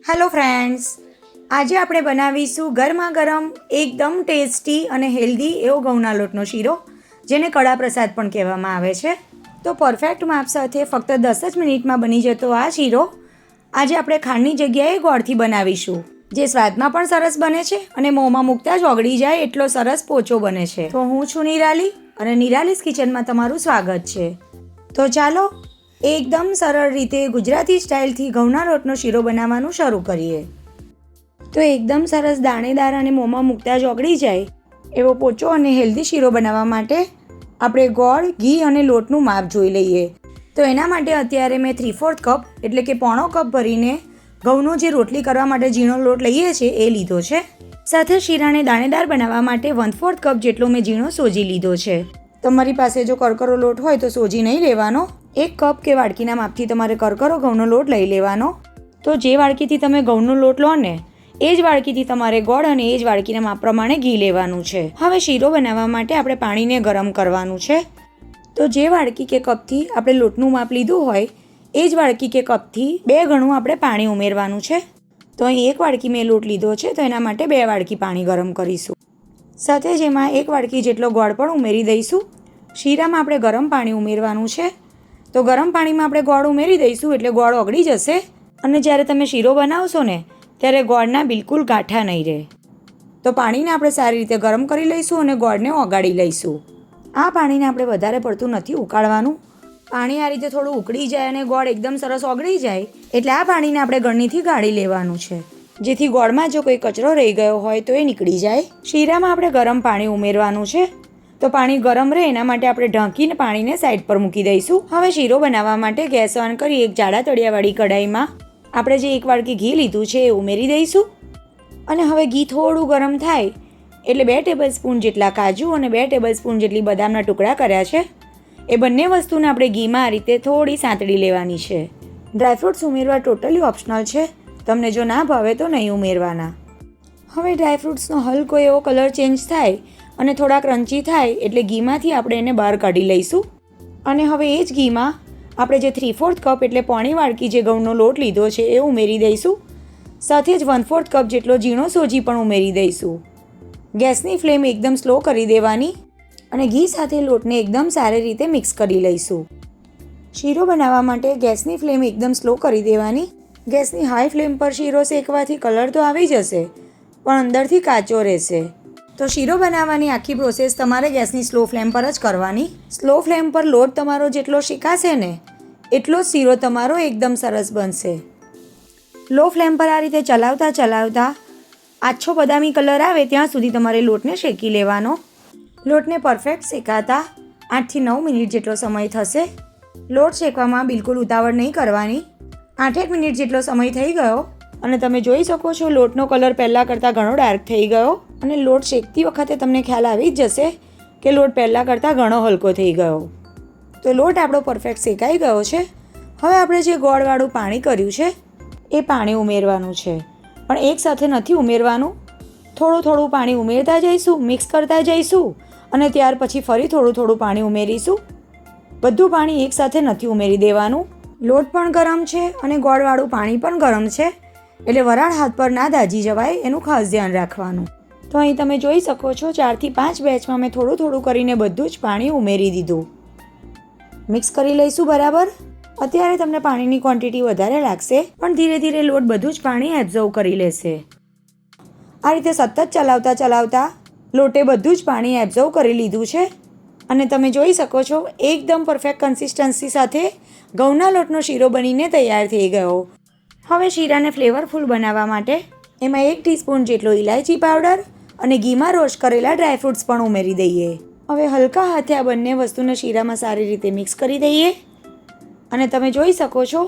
Hello friends આજે આપણે બનાવીશું ગરમા ગરમ એકદમ ટેસ્ટી અને હેલ્ધી એવો ઘઉંના લોટનો શીરો, જેને કડા પ્રસાદ પણ કહેવામાં આવે છે. તો પરફેક્ટ માપ સાથે ફક્ત દસ જ મિનિટમાં બની જતો આ શીરો. આજે આપણે ખાંડની જગ્યાએ ગોળથી બનાવીશું, જે સ્વાદમાં પણ સરસ બને છે અને મોંમાં મૂકતા જ ઓગળી જાય એટલો સરસ પોચો બને છે. તો હું છું નિરાલી અને નિરાલીસ કિચનમાં તમારું સ્વાગત છે. તો ચાલો એકદમ સરળ રીતે ગુજરાતી સ્ટાઇલથી ઘઉંના લોટનો શીરો બનાવવાનું શરૂ કરીએ. તો એકદમ સરસ દાણેદાર અને મોંમાં મૂકતા જ ઓગળી જાય એવો પોચો અને હેલ્ધી શીરો બનાવવા માટે આપણે ગોળ, ઘી અને લોટનું માપ જોઈ લઈએ. તો એના માટે અત્યારે મેં થ્રી ફોર્થ કપ એટલે કે પોણો કપ ભરીને ઘઉંનો જે રોટલી કરવા માટે ઝીણો લોટ લઈએ છીએ એ લીધો છે. સાથે શીરાને દાણેદાર બનાવવા માટે વન ફોર્થ કપ જેટલો મેં ઝીણો સોજી લીધો છે. તમારી પાસે જો કરકરો લોટ હોય તો સોજી નહીં લેવાનો. એક કપ કે વાડકીના માપથી તમારે કરકરો ઘઉંનો લોટ લઈ લેવાનો. તો જે વાડકીથી તમે ઘઉંનો લોટ લો ને, એ જ વાડકીથી તમારે ગોળ અને એ જ વાડકીના માપ પ્રમાણે ઘી લેવાનું છે. હવે શીરો બનાવવા માટે આપણે પાણીને ગરમ કરવાનું છે. તો જે વાડકી કે કપથી આપણે લોટનું માપ લીધું હોય, એ જ વાડકી કે કપથી બે ગણું આપણે પાણી ઉમેરવાનું છે. તો અહીં એક વાડકી મેં લોટ લીધો છે, તો એના માટે બે વાડકી પાણી ગરમ કરીશું. સાથે જ એમાં એક વાડકી જેટલો ગોળ પણ ઉમેરી દઈશું. શીરામાં આપણે ગરમ પાણી ઉમેરવાનું છે. તો ગરમ પાણીમાં આપણે ગોળ ઉમેરી દઈશું એટલે ગોળ ઓગળી જશે. અને જ્યારે તમે શીરો બનાવશો ને, ત્યારે ગોળના બિલકુલ ગાંઠા નહીં રહે. તો પાણીને આપણે સારી રીતે ગરમ કરી લઈશું અને ગોળને ઓગાળી લઈશું. આ પાણીને આપણે વધારે પડતું નથી ઉકાળવાનું. પાણી આ રીતે થોડું ઉકળી જાય અને ગોળ એકદમ સરસ ઓગળી જાય, એટલે આ પાણીને આપણે ગળણીથી ગાળી લેવાનું છે. જેથી ગોળમાં જો કોઈ કચરો રહી ગયો હોય તો એ નીકળી જાય. શીરામાં આપણે ગરમ પાણી ઉમેરવાનું છે. તો પાણી ગરમ રહે, એના માટે આપણે ઢાંકીને પાણીને સાઈડ પર મૂકી દઈશું. હવે શીરો બનાવવા માટે ગેસ ઓન કરી એક જાડા તળિયાવાળી કઢાઈમાં આપણે જે એક વાડકી ઘી લીધું છે એ ઉમેરી દઈશું. અને હવે ઘી થોડું ગરમ થાય, એટલે બે ટેબલ સ્પૂન જેટલા કાજુ અને બે ટેબલ સ્પૂન જેટલી બદામના ટુકડા કર્યા છે. એ બંને વસ્તુને આપણે ઘીમાં આ રીતે થોડી સાંતળી લેવાની છે. ડ્રાયફ્રૂટ્સ ઉમેરવા ટોટલી ઓપ્શનલ છે. તમને જો ના ભાવે તો નહીં ઉમેરવાના. હવે ડ્રાયફ્રૂટ્સનો હલકો એવો કલર ચેન્જ થાય અને થોડા ક્રન્ચી થાય એટલે ઘીમાંથી આપણે એને બહાર કાઢી લઈશું. અને હવે એ જ ઘીમાં આપણે જે થ્રી ફોર્થ કપ એટલે પોણી વાડકી જે ઘઉંનો લોટ લીધો છે એ ઉમેરી દઈશું. સાથે જ વન ફોર્થ કપ જેટલો ઝીણો સોજી પણ ઉમેરી દઈશું. ગેસની ફ્લેમ એકદમ સ્લો કરી દેવાની અને ઘી સાથે લોટને એકદમ સારી રીતે મિક્સ કરી લઈશું. શીરો બનાવવા માટે ગેસની ફ્લેમ એકદમ સ્લો કરી દેવાની. ગેસની હાઈ ફ્લેમ પર શીરો શેકવાથી કલર તો આવી જશે પણ અંદરથી કાચો રહેશે. તો શીરો બનાવવાની આખી પ્રોસેસ તમારે ગેસની સ્લો ફ્લેમ પર જ કરવાની. સ્લો ફ્લેમ પર લોટ તમારો જેટલો શેકાશે ને, એટલો જ શીરો તમારો એકદમ સરસ બનશે. લો ફ્લેમ પર આ રીતે ચલાવતા ચલાવતા આછો બદામી કલર આવે ત્યાં સુધી તમારે લોટને શેકી લેવાનો. લોટને પરફેક્ટ શેકાતા આઠથી નવ મિનિટ જેટલો સમય થશે. લોટ શેકવામાં બિલકુલ ઉતાવળ નહીં કરવાની. આઠેક મિનિટ જેટલો સમય થઈ ગયો. અને તમે જોઈ શકો છો, લોટનો કલર પહેલાં કરતાં ઘણો ડાર્ક થઈ ગયો અને લોટ શેકતી વખતે તમને ખ્યાલ આવી જ જશે કે લોટ પહેલાં કરતાં ઘણો હલકો થઈ ગયો. તો લોટ આપણો પરફેક્ટ શેકાઈ ગયો છે. હવે આપણે જે ગોળવાળું પાણી કર્યું છે, એ પાણી ઉમેરવાનું છે. પણ એકસાથે નથી ઉમેરવાનું. થોડું થોડું પાણી ઉમેરતા જઈશું મિક્સ કરતા જઈશું અને ત્યાર પછી ફરી થોડું થોડું પાણી ઉમેરીશું. બધું પાણી એકસાથે નથી ઉમેરી દેવાનું. લોટ પણ ગરમ છે અને ગોળવાળું પાણી પણ ગરમ છે. એટલે વરાળ હાથ પર ના દાજી જવાય એનું ખાસ ધ્યાન રાખવાનું. તો અહીં તમે જોઈ શકો છો, ચારથી પાંચ બેચમાં મેં થોડું થોડું કરીને બધું જ પાણી ઉમેરી દીધું. મિક્સ કરી લઈશું બરાબર? અત્યારે તમને પાણીની ક્વોન્ટિટી વધારે લાગશે, પણ ધીરે ધીરે લોટ બધું જ પાણી એબ્ઝર્વ કરી લેશે. આ રીતે સતત ચલાવતા ચલાવતા લોટે બધું જ પાણી એબ્ઝર્વ કરી લીધું છે. અને તમે જોઈ શકો છો, એકદમ પરફેક્ટ કન્સિસ્ટન્સી સાથે ઘઉંના લોટનો શીરો બનીને તૈયાર થઈ ગયો. હવે શીરાને ફ્લેવરફુલ બનાવવા માટે એમાં એક ટીસ્પૂન જેટલો ઇલાયચી પાવડર અને ઘીમાં રોસ્ટ કરેલા ડ્રાયફ્રૂટ્સ પણ ઉમેરી દઈએ. હવે હલકા હાથે આ બંને વસ્તુને શીરામાં સારી રીતે મિક્સ કરી દઈએ. અને તમે જોઈ શકો છો,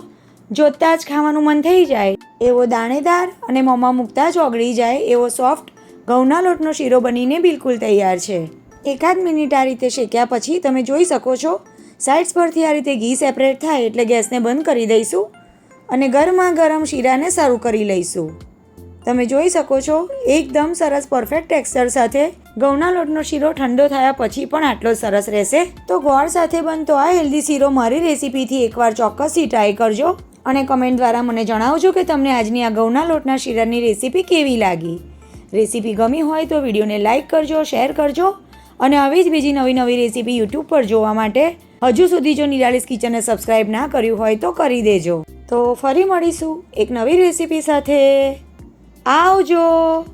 જોતાં જ ખાવાનું મન થઈ જાય. એવો દાણેદાર અને મોંમાં મૂકતા જ ઓગળી જાય એવો સોફ્ટ ઘઉંના લોટનો શીરો બનીને બિલકુલ તૈયાર છે. એકાદ મિનિટ આ રીતે શેક્યા પછી તમે જોઈ શકો છો, સાઇડ્સ પરથી આ રીતે ઘી સેપરેટ થાય એટલે ગેસને બંધ કરી દઈશું. અને ગરમા ગરમ શીરાને સર્વ કરી લઈશું. તમે જોઈ શકો છો, એકદમ સરસ પરફેક્ટ ટેક્સચર સાથે ઘઉંના લોટનો શીરો ઠંડો થયા પછી પણ આટલો સરસ રહેશે. તો ગોળ સાથે બનતો આ હેલ્ધી શીરો મારી રેસીપીથી એકવાર ચોક્કસથી ટ્રાય કરજો અને કમેન્ટ દ્વારા મને જણાવજો કે તમને આજની આ ઘઉંના લોટના શીરાની રેસીપી કેવી લાગી. રેસીપી ગમી હોય તો વિડીયોને લાઇક કરજો શેર કરજો અને આવી જ બીજી નવી નવી રેસીપી યુટ્યુબ પર જોવા માટે હજુ સુધી જો નિરાલીસ કિચનને સબસ્ક્રાઈબ ના કર્યું હોય તો કરી દેજો. તો ફરી મળીશું એક નવી રેસીપી સાથે. આવજો!